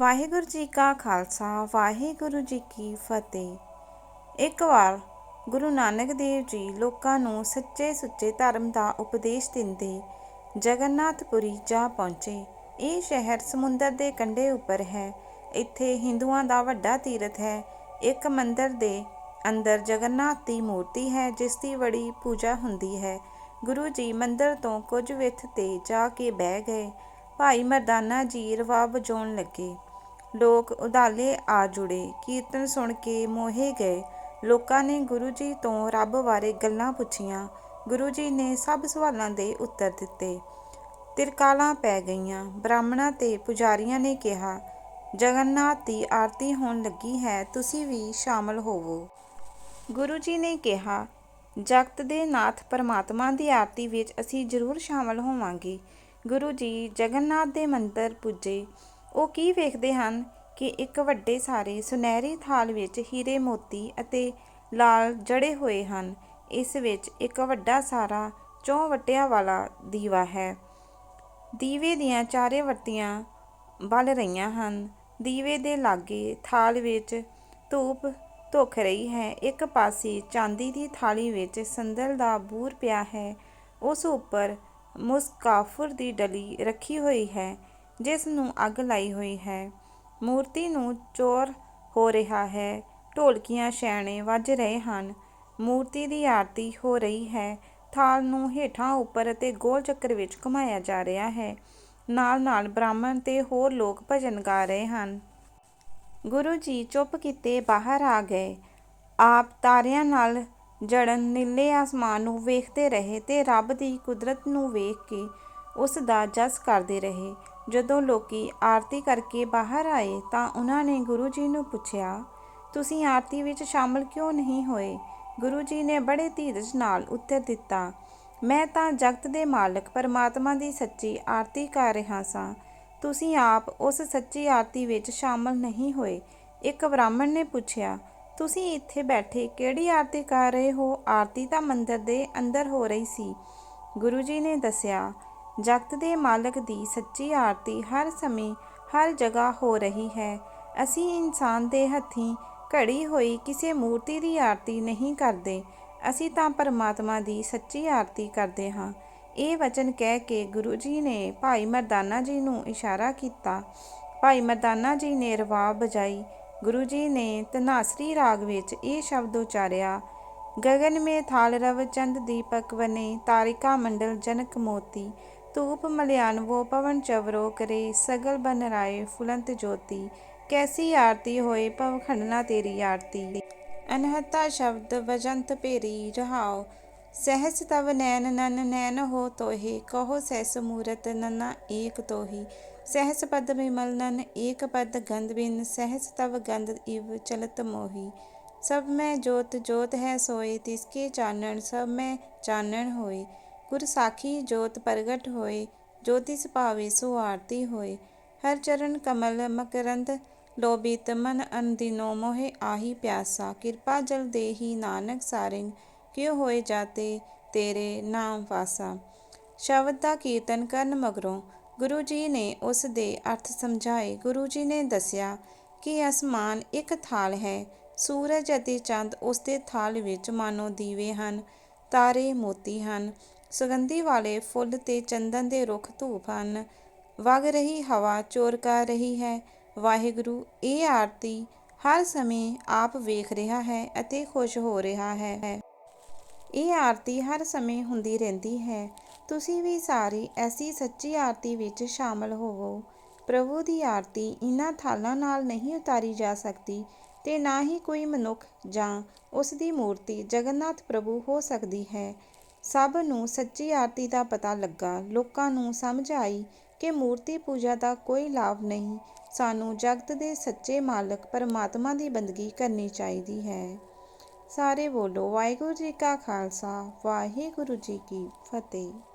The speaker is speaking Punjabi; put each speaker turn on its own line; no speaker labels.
ਵਾਹਿਗੁਰੂ ਜੀ ਕਾ ਖਾਲਸਾ, ਵਾਹਿਗੁਰੂ ਜੀ ਕੀ ਫਤਿਹ। ਇੱਕ ਵਾਰ ਗੁਰੂ ਨਾਨਕ ਦੇਵ ਜੀ ਲੋਕਾਂ ਨੂੰ ਸੱਚੇ ਸੁੱਚੇ ਧਰਮ ਦਾ ਉਪਦੇਸ਼ ਦਿੰਦੇ ਜਗਨਨਾਥਪੁਰੀ ਜਾ ਪਹੁੰਚੇ। ਇਹ ਸ਼ਹਿਰ ਸਮੁੰਦਰ ਦੇ ਕੰਢੇ ਉੱਪਰ ਹੈ। ਇੱਥੇ ਹਿੰਦੂਆਂ ਦਾ ਵੱਡਾ ਤੀਰਥ ਹੈ। ਇੱਕ ਮੰਦਿਰ ਦੇ ਅੰਦਰ ਜਗਨਨਾਥ ਦੀ ਮੂਰਤੀ ਹੈ, ਜਿਸ ਦੀ ਬੜੀ ਪੂਜਾ ਹੁੰਦੀ ਹੈ। ਗੁਰੂ ਜੀ ਮੰਦਿਰ ਤੋਂ ਕੁਝ ਵਿੱਥ ਤੇ ਜਾ ਕੇ ਬਹਿ ਗਏ। ਭਾਈ ਮਰਦਾਨਾ ਜੀ ਰਵਾਬ ਵਜਾਉਣ ਲੱਗੇ। ਲੋਕ ਉਦਾਲੇ ਆ ਜੁੜੇ, ਕੀਰਤਨ ਸੁਣ ਕੇ ਮੋਹੇ ਗਏ। ਲੋਕਾਂ ਨੇ ਗੁਰੂ ਜੀ ਤੋਂ ਰੱਬ ਬਾਰੇ ਗੱਲਾਂ ਪੁੱਛੀਆਂ। ਗੁਰੂ ਜੀ ਨੇ ਸਭ ਸਵਾਲਾਂ ਦੇ ਉੱਤਰ ਦਿੱਤੇ। ਤਿਰਕਾਲਾਂ ਪੈ ਗਈਆਂ। ਬ੍ਰਾਹਮਣਾਂ ਤੇ ਪੁਜਾਰੀਆਂ ਨੇ ਕਿਹਾ, ਜਗਨਨਾਥ ਦੀ ਆਰਤੀ ਹੋਣ ਲੱਗੀ ਹੈ, ਤੁਸੀਂ ਵੀ ਸ਼ਾਮਲ ਹੋਵੋ। ਗੁਰੂ ਜੀ ਨੇ ਕਿਹਾ, ਜਗਤ ਦੇ ਨਾਥ ਪਰਮਾਤਮਾ ਦੀ ਆਰਤੀ ਵਿੱਚ ਅਸੀਂ ਜ਼ਰੂਰ ਸ਼ਾਮਲ ਹੋਵਾਂਗੇ। ਗੁਰੂ ਜੀ ਜਗਨਨਾਥ ਦੇ ਮੰਦਰ ਪੁੱਜੇ। ਉਹ ਕੀ ਵੇਖਦੇ ਹਨ ਕਿ ਇੱਕ ਵੱਡੇ ਸਾਰੇ ਸੁਨਹਿਰੀ ਥਾਲ ਵਿੱਚ ਹੀਰੇ ਮੋਤੀ ਅਤੇ ਲਾਲ ਜੜੇ ਹੋਏ ਹਨ। ਇਸ ਵਿੱਚ ਇੱਕ ਵੱਡਾ ਸਾਰਾ ਚੌਂ ਵਟਿਆਂ ਵਾਲਾ ਦੀਵਾ ਹੈ। ਦੀਵੇ ਦੀਆਂ ਚਾਰੇ ਵਰਤੀਆਂ ਬਲ ਰਹੀਆਂ ਹਨ। ਦੀਵੇ ਦੇ ਲਾਗੇ ਥਾਲ ਵਿੱਚ ਧੂਪ ਧੁਖ ਰਹੀ ਹੈ। ਇੱਕ ਪਾਸੇ ਚਾਂਦੀ ਦੀ ਥਾਲੀ ਵਿੱਚ ਸੰਦਲ ਦਾ ਬੂਰ ਪਿਆ ਹੈ। ਉਸ ਉੱਪਰ ਮੁਸਕਾਫੁਰ ਦੀ ਡਲੀ ਰੱਖੀ ਹੋਈ ਹੈ। ਜਿਸ ਨੂੰ ਅੱਗ ਲਾਈ ਹੋਈ ਹੈ। ਮੂਰਤੀ ਨੂੰ ਚੋਰ ਹੋ ਰਿਹਾ ਹੈ। ਢੋਲਕੀਆਂ, ਛੈਣੇ ਵੱਜ ਰਹੇ ਹਨ। ਮੂਰਤੀ ਦੀ ਆਰਤੀ ਹੋ ਰਹੀ ਹੈ। ਥਾਲ ਨੂੰ ਹੇਠਾਂ ਉੱਪਰ ਅਤੇ ਗੋਲ ਚੱਕਰ ਵਿੱਚ ਘੁਮਾਇਆ ਜਾ ਰਿਹਾ ਹੈ। ਨਾਲ ਨਾਲ ਬ੍ਰਾਹਮਣ ਤੇ ਹੋਰ ਲੋਕ ਭਜਨ ਗਾ ਰਹੇ ਹਨ। ਗੁਰੂ ਜੀ ਚੁੱਪ ਕੀਤੇ ਬਾਹਰ ਆ ਗਏ। ਆਪ ਤਾਰਿਆਂ ਨਾਲ ਜੜਨ ਨੀਲੇ ਆਸਮਾਨ ਨੂੰ ਵੇਖਦੇ ਰਹੇ ਤੇ ਰੱਬ ਦੀ ਕੁਦਰਤ ਨੂੰ ਵੇਖ ਕੇ ਉਸ ਦਾ ਜਸ ਕਰਦੇ ਰਹੇ। ਜਦੋਂ ਲੋਕੀ ਆਰਤੀ ਕਰਕੇ ਬਾਹਰ ਆਏ ਤਾਂ ਉਹਨਾਂ ਨੇ ਗੁਰੂ ਜੀ ਨੂੰ ਪੁੱਛਿਆ, ਤੁਸੀਂ ਆਰਤੀ ਵਿੱਚ ਸ਼ਾਮਲ ਕਿਉਂ ਨਹੀਂ ਹੋਏ? ਗੁਰੂ ਜੀ ਨੇ ਬੜੇ ਧੀਰਜ ਨਾਲ ਉੱਤਰ ਦਿੱਤਾ, ਮੈਂ ਤਾਂ ਜਗਤ ਦੇ ਮਾਲਕ ਪਰਮਾਤਮਾ ਦੀ ਸੱਚੀ ਆਰਤੀ ਕਰ ਰਿਹਾ ਸਾਂ। ਤੁਸੀਂ ਆਪ ਉਸ ਸੱਚੀ ਆਰਤੀ ਵਿੱਚ ਸ਼ਾਮਲ ਨਹੀਂ ਹੋਏ। ਇੱਕ ਬ੍ਰਾਹਮਣ ਨੇ ਪੁੱਛਿਆ, ਤੁਸੀਂ ਇੱਥੇ ਬੈਠੇ ਕਿਹੜੀ ਆਰਤੀ ਕਰ ਰਹੇ ਹੋ? ਆਰਤੀ ਤਾਂ ਮੰਦਰ ਦੇ ਅੰਦਰ ਹੋ ਰਹੀ ਸੀ। ਗੁਰੂ ਜੀ ਨੇ ਦੱਸਿਆ ਜਗਤ ਦੇ ਮਾਲਕ ਦੀ ਸੱਚੀ ਆਰਤੀ ਹਰ ਸਮੇਂ ਹਰ ਜਗ੍ਹਾ ਹੋ ਰਹੀ ਹੈ। ਅਸੀਂ ਇਨਸਾਨ ਦੇ ਹੱਥੀਂ ਘੜੀ ਹੋਈ ਕਿਸੇ ਮੂਰਤੀ ਦੀ ਆਰਤੀ ਨਹੀਂ ਕਰਦੇ। ਅਸੀਂ ਤਾਂ ਪਰਮਾਤਮਾ ਦੀ ਸੱਚੀ ਆਰਤੀ ਕਰਦੇ ਹਾਂ। ਇਹ ਵਚਨ ਕਹਿ ਕੇ ਗੁਰੂ ਜੀ ਨੇ ਭਾਈ ਮਰਦਾਨਾ ਜੀ ਨੂੰ ਇਸ਼ਾਰਾ ਕੀਤਾ। ਭਾਈ ਮਰਦਾਨਾ ਜੀ ਨੇ ਰਵਾਬ ਬਜਾਈ ਗੁਰੂ ਜੀ ਨੇ ਤਨਾਸਰੀ ਰਾਗ ਵਿੱਚ ਇਹ ਸ਼ਬਦ ਉਚਾਰਿਆ, ਗਗਨ ਮੇ ਥਾਲ ਰਵ ਚੰਦ ਦੀਪਕ ਵਨੇ ਤਾਰਿਕਾ ਮੰਡਲ ਜਨਕ ਮੋਤੀ तूप मलयान वो पवन चवरो करे, सगल बन राय फुलंत ज्योति। कैसी आरती होए पवखंडना तेरी आरती। अनहता शब्द वजंत पेरी रहाओ सहस तव नैन, नन नैन हो तोहे। कहो सहस मूरत, नन्ना एक तोहे। सहस पद विमल, नन एक पद गंध बिन। सहस तव गंध इव चलत मोही। सब में जोत जोत है सोए। तिसके चानण, सब में चानण होए। ਗੁਰ ਸਾਖੀ ਜੋਤ ਪ੍ਰਗਟ ਹੋਏ ਜੋ ਤਿਸ ਭਾਵੇ ਸੋ ਆਰਤੀ ਹੋਏ। ਹਰ ਚਰਨ ਕਮਲ ਮਕਰੰਦ ਲੋਬਿਤ ਮਨ ਅਨਦਿਨੋ ਮੋਹਿ ਆਹੀ ਪਿਆਸਾ। ਕਿਰਪਾ ਜਲ ਦੇਹੀ ਨਾਨਕ ਸਾਰਿੰਗ, ਕਿਉ ਹੋਏ ਜਾਤੇ ਤੇਰੇ ਨਾਮ ਵਾਸਾ। ਸ਼ਬਦ ਦਾ ਕੀਰਤਨ ਕਰਨ ਮਗਰੋਂ ਗੁਰੂ ਜੀ ਨੇ ਉਸ ਦੇ ਅਰਥ ਸਮਝਾਏ। ਗੁਰੂ ਜੀ ਨੇ ਦੱਸਿਆ ਕਿ ਅਸਮਾਨ ਇੱਕ ਥਾਲ ਹੈ। ਸੂਰਜ ਅਤੇ ਚੰਦ ਉਸ ਦੇ ਥਾਲ ਵਿੱਚ ਮਾਨੋ ਦੀਵੇ ਹਨ, ਤਾਰੇ ਮੋਤੀ ਹਨ। ਸੁਗੰਧੀ ਵਾਲੇ ਫੁੱਲ ਤੇ ਚੰਦਨ ਦੇ ਰੁੱਖ ਧੂਪ ਹਨ। ਵਗ ਰਹੀ ਹਵਾ ਚੋਰ ਕਰ ਰਹੀ ਹੈ। ਵਾਹਿਗੁਰੂ, ਇਹ ਆਰਤੀ ਹਰ ਸਮੇਂ ਆਪ ਵੇਖ ਰਿਹਾ ਹੈ ਅਤੇ ਖੁਸ਼ ਹੋ ਰਿਹਾ ਹੈ। ਇਹ ਆਰਤੀ ਹਰ ਸਮੇਂ ਹੁੰਦੀ ਰਹਿੰਦੀ ਹੈ। ਤੁਸੀਂ ਵੀ ਸਾਰੇ ਐਸੀ ਸੱਚੀ ਆਰਤੀ ਵਿੱਚ ਸ਼ਾਮਲ ਹੋਵੋ। ਪ੍ਰਭੂ ਦੀ ਆਰਤੀ ਇਨ੍ਹਾਂ ਥਾਲਾਂ ਨਾਲ ਨਹੀਂ ਉਤਾਰੀ ਜਾ ਸਕਦੀ ਤੇ ਨਾ ਹੀ ਕੋਈ ਮਨੁੱਖ ਜਾਂ ਉਸ ਦੀ ਮੂਰਤੀ ਜਗਨਨਾਥ ਪ੍ਰਭੂ ਹੋ ਸਕਦੀ ਹੈ। ਸਭ ਨੂੰ ਸੱਚੀ ਆਰਤੀ ਦਾ ਪਤਾ ਲੱਗਾ। ਲੋਕਾਂ ਨੂੰ ਸਮਝ ਆਈ ਕਿ ਮੂਰਤੀ ਪੂਜਾ ਦਾ ਕੋਈ ਲਾਭ ਨਹੀਂ। ਸਾਨੂੰ ਜਗਤ ਦੇ ਸੱਚੇ ਮਾਲਕ ਪਰਮਾਤਮਾ ਦੀ ਬੰਦਗੀ ਕਰਨੀ ਚਾਹੀਦੀ ਹੈ। ਸਾਰੇ ਬੋਲੋ, ਵਾਹਿਗੁਰੂ ਜੀ ਕਾ ਖਾਲਸਾ, ਵਾਹਿਗੁਰੂ ਜੀ ਕੀ ਫਤਿਹ।